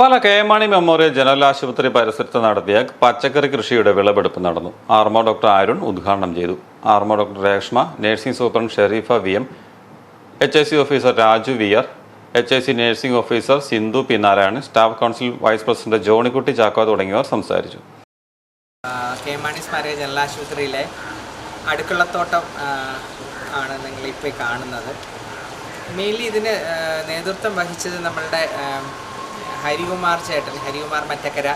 Pala K M Mani memorial general ആശുപത്രി പരിസരത്ത് നടത്തിയ പച്ചക്കറി കൃഷിയുടെ വിളവെടുപ്പ് നടന്നു. ആർമോ ഡോക്ടർ അരുൺ ഉദ്ഘാടനം ചെയ്തു. RMO doctor Reshma nursing superintendent Sherifa V M H I C officer Raju V R H I C nursing officer Sindhu P Narayanan staff council vice president Johnykutty Chacko തുടങ്ങിയവർ സംസാരിച്ചു. ആ, കെ മാണി സ്മാരക general ആശുപത്രിയിലെ അടുക്കളത്തോട്ടം ആണ് നിങ്ങൾ ഇപ്പോൾ കാണുന്നത്. Mainly ഇതിന് നേതൃത്വം വഹിച്ചത് നമ്മളുടെ ഹരികുമാർ ചേട്ടൻ ഹരികുമാർ മറ്റക്കര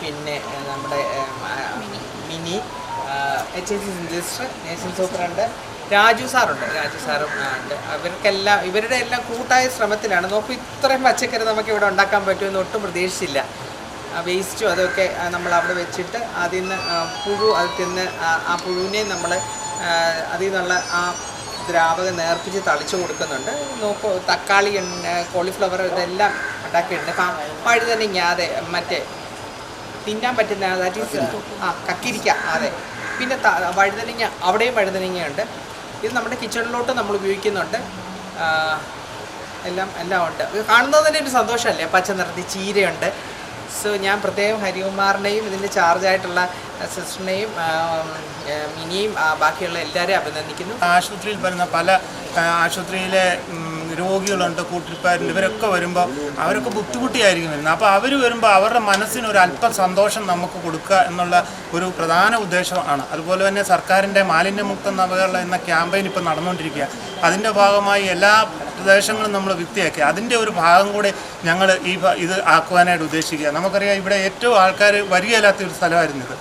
പിന്നെ നമ്മുടെ Mini. H S C sister nursing superintendent Raju സാറുണ്ട്. Raju സാറും ഉണ്ട്. അവർക്കെല്ലാം ഇവരുടെ എല്ലാം കൂട്ടായ ശ്രമത്തിലാണ്. നോക്കൂ ഇത്രയും പച്ചക്കറി നമുക്ക് ഇവിടെ ഉണ്ടാക്കാൻ പറ്റുമെന്ന് ഒട്ടും പ്രതീക്ഷിച്ചില്ല. വേസ്റ്റും അതൊക്കെ നമ്മൾ അവിടെ വെച്ചിട്ട് അതിൽ നിന്ന് പുഴു അത് തിന്ന് ആ- ആ പുഴുവിനെ നമ്മൾ അതിൽ നിന്നുള്ള ആ ദ്രാവകം നേർപ്പിച്ച് തളിച്ചു കൊടുക്കുന്നുണ്ട്. നോക്കൂ തക്കാളി എണ്ണ കോളിഫ്ലവർ ഇതെല്ലാം ഉണ്ടാക്കിയിട്ടുണ്ട്. ഇപ്പം വഴുതനങ്ങ അതെ മറ്റേ തിന്നാൻ പറ്റുന്ന ദാറ്റ് ഈസ് ആ കക്കിരിക്ക അതെ പിന്നെ വഴുതനങ്ങ അവിടെയും വഴുതനങ്ങയുണ്ട് ഇത് നമ്മുടെ കിച്ചണിലോട്ട് നമ്മൾ ഉപയോഗിക്കുന്നുണ്ട്. എല്ലാം എല്ലാം ഉണ്ട്. കാണുന്നത് തന്നെ ഒരു സന്തോഷമല്ലേ? പച്ച നിറത്തി ചീരയുണ്ട്. സോ ഞാൻ പ്രത്യേകം ഹരികുമാറിനെയും ഇതിന്റെ ചാർജായിട്ടുള്ള സിസ്റ്ററിനെയും മിനിയും ബാക്കിയുള്ള എല്ലാവരെയും അഭിനന്ദിക്കുന്നു. ആശുപത്രിയിൽ വരുന്ന പല ആശുപത്രിയിലെ രോഗികളുണ്ട് കൂട്ടിപ്പാരിൽ ഇവരൊക്കെ വരുമ്പോൾ അവരൊക്കെ ബുദ്ധിമുട്ടിയായിരിക്കും വരുന്നത്. അപ്പോൾ അവർ വരുമ്പോൾ അവരുടെ മനസ്സിന് ഒരു അല്പം സന്തോഷം നമുക്ക് കൊടുക്കുക എന്നുള്ള ഒരു പ്രധാന ഉദ്ദേശമാണ്. അതുപോലെ തന്നെ സർക്കാരിന്റെ മാലിന്യമുക്ത നവകേരളം എന്ന ക്യാമ്പയിൻ ഇപ്പോൾ നടന്നുകൊണ്ടിരിക്കുക അതിന്റെ ഭാഗമായി എല്ലാ പ്രദേശങ്ങളും നമ്മൾ വൃത്തിയാക്കി അതിന്റെ ഒരു ഭാഗം കൂടി ഞങ്ങൾ ഈ ഇത് ആക്കുവാനായിട്ട് ഉദ്ദേശിക്കുക. നമുക്കറിയാം ഇവിടെ ഏറ്റവും ആൾക്കാർ വരികയില്ലാത്ത ഒരു സ്ഥലമായിരുന്നു ഇത്.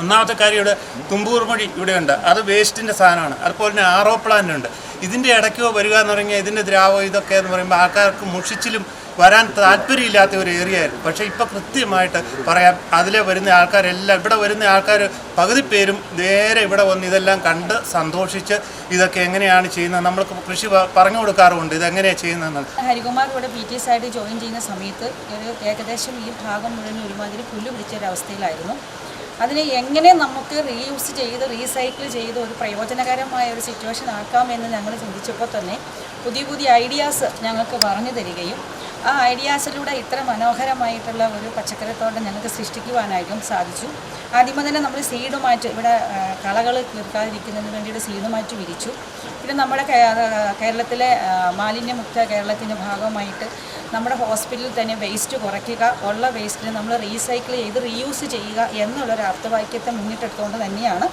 ഒന്നാമത്തെ കാര്യം ഇവിടെ തുമ്പൂർ മൊഴി ഇവിടെയുണ്ട്. അത് വേസ്റ്റിന്റെ സാധനമാണ്. അതുപോലെ തന്നെ ആറോ പ്ലാന്റ് ഉണ്ട് ഇതിന്റെ ഇടയ്ക്കോ വരിക എന്ന് പറഞ്ഞാൽ ഇതിന്റെ ദ്രാവകം ഇതൊക്കെ എന്ന് പറയുമ്പോൾ ആൾക്കാർക്ക് മുഷിച്ചിലും വരാൻ താല്പര്യമില്ലാത്ത ഒരു ഏരിയ ആയിരുന്നു. പക്ഷേ ഇപ്പോൾ കൃത്യമായിട്ട് പറയാം അതിലെ വരുന്ന ആൾക്കാരെല്ലാം ഇവിടെ വരുന്ന ആൾക്കാർ പകുതി പേരും നേരെ ഇവിടെ വന്ന് ഇതെല്ലാം കണ്ട് സന്തോഷിച്ച് ഇതൊക്കെ എങ്ങനെയാണ് ചെയ്യുന്നത് നമ്മൾ കൃഷി പറഞ്ഞു കൊടുക്കാറുമുണ്ട് ഇതെങ്ങനെയാണ് ചെയ്യുന്നതെന്ന്. ഹരികുമാർ ഇവിടെ പി ടി എസ് ആയിട്ട് ജോയിൻ ചെയ്യുന്ന സമയത്ത് ഒരു ഏകദേശം ഈ ഭാഗം മുഴുവൻ ഒരുമാതിരി പുല്ല് പിടിച്ച ഒരവസ്ഥയിലായിരുന്നു അതിനെ എങ്ങനെ നമുക്ക് റീയൂസ് ചെയ്ത് റീസൈക്കിൾ ചെയ്ത് ഒരു പ്രയോജനകരമായ ഒരു സിറ്റുവേഷൻ ആക്കാമെന്ന് ഞങ്ങൾ ചിന്തിച്ചപ്പോൾ തന്നെ പുതിയ പുതിയ ഐഡിയാസ് ഞങ്ങൾക്ക് പറഞ്ഞു തരികയും ആ ഐഡിയാസിലൂടെ ഇത്ര മനോഹരമായിട്ടുള്ള ഒരു പച്ചക്കറിത്തോട്ടം ഞങ്ങൾക്ക് സൃഷ്ടിക്കുവാനായിട്ടും സാധിച്ചു. ആദ്യമേ തന്നെ നമ്മൾ സീഡ് ഇവിടെ കളകൾ തീർക്കാതിരിക്കുന്നതിന് വേണ്ടിയിട്ട് സീഡ് വിരിച്ചു. പിന്നെ നമ്മുടെ കേരളത്തിലെ മാലിന്യമുക്ത കേരളത്തിന്റെ ഭാഗമായിട്ട് നമ്മുടെ ഹോസ്പിറ്റലിൽ തന്നെ വേസ്റ്റ് കുറയ്ക്കുക ഉള്ള വേസ്റ്റിനെ നമ്മൾ റീസൈക്കിൾ ചെയ്ത് റീയൂസ് ചെയ്യുക എന്നുള്ളൊരു അർത്ഥവാക്യത്തെ മുന്നിട്ടെടുത്തുകൊണ്ട് തന്നെയാണ്.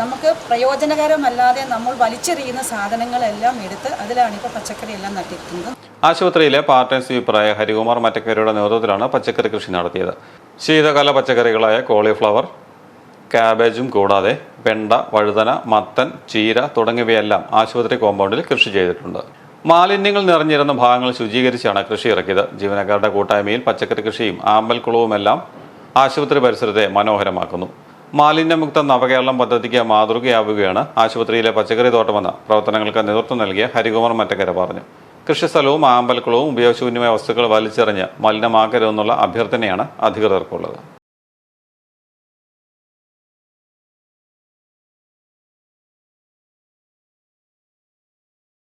നമുക്ക് പ്രയോജനകരമല്ലാതെ നമ്മൾ വലിച്ചെറിയുന്ന സാധനങ്ങളെല്ലാം എടുത്ത് അതിലാണ് ഇപ്പോൾ പച്ചക്കറിയെല്ലാം നട്ടിരിക്കുന്നത്. ആശുപത്രിയിലെ പാർട്ട് ടൈം സ്വീപ്പറായ ഹരികുമാർ മറ്റക്കരയുടെ നേതൃത്വത്തിലാണ് പച്ചക്കറി കൃഷി നടത്തിയത്. ശീതകാല പച്ചക്കറികളായ കോളിഫ്ലവർ കാബേജും കൂടാതെ വെണ്ട വഴുതന മത്തൻ ചീര തുടങ്ങിയവയെല്ലാം ആശുപത്രി കോമ്പൗണ്ടിൽ കൃഷി ചെയ്തിട്ടുണ്ട്. മാലിന്യങ്ങൾ നിറഞ്ഞിരുന്ന ഭാഗങ്ങൾ ശുചീകരിച്ചാണ് കൃഷി ഇറക്കിയത്. ജീവനക്കാരുടെ കൂട്ടായ്മയിൽ പച്ചക്കറി കൃഷിയും ആമ്പൽക്കുളവുമെല്ലാം ആശുപത്രി പരിസരത്തെ മനോഹരമാക്കുന്നു. മാലിന്യമുക്ത നവകേരളം പദ്ധതിക്ക് മാതൃകയാവുകയാണ് ആശുപത്രിയിലെ പച്ചക്കറി തോട്ടമെന്ന് പ്രവർത്തനങ്ങൾക്ക് നേതൃത്വം നൽകിയ ഹരികുമാർ മറ്റക്കര പറഞ്ഞു. കൃഷിസ്ഥലവും ആമ്പൽക്കുളവും ഉപയോഗശൂന്യമായ വസ്തുക്കൾ വലിച്ചെറിഞ്ഞ് മലിനമാക്കരുതെന്നുള്ള അഭ്യർത്ഥനയാണ് അധികൃതർക്കുള്ളത്